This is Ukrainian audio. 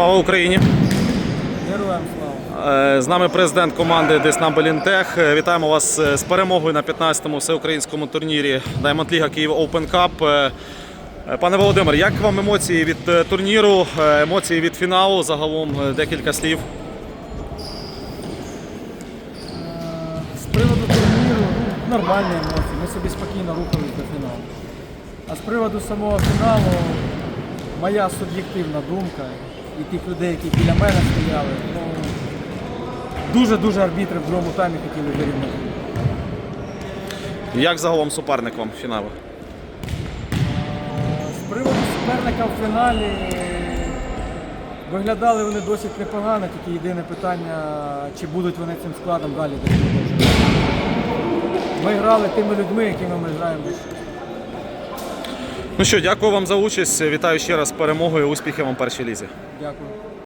Слава Україні! Героям слава. Е, З нами президент команди Деснам Белінтех. Е, Вітаємо вас е, з перемогою на 15-му всеукраїнському турнірі Diamond League Київ Open Cup. Пане Володимир, як вам емоції від турніру, емоції від фіналу? Загалом декілька слів. З приводу турніру ну, нормальні емоції. Ми собі спокійно рухались до фіналу. А з приводу самого фіналу, моя суб'єктивна думка і тих людей, які біля мене стояли, ну дуже-дуже арбітри в другому таймі хотіли вирівняти. Як загалом суперник вам в фіналу? З приводу суперника в фіналі виглядали вони досить непогано, тільки єдине питання, чи будуть вони цим складом далі. Ми грали тими людьми, якими ми граємо. Ну що, дякую вам за участь. Вітаю ще раз з перемогою. Успіхів вам першій лізі. Дякую.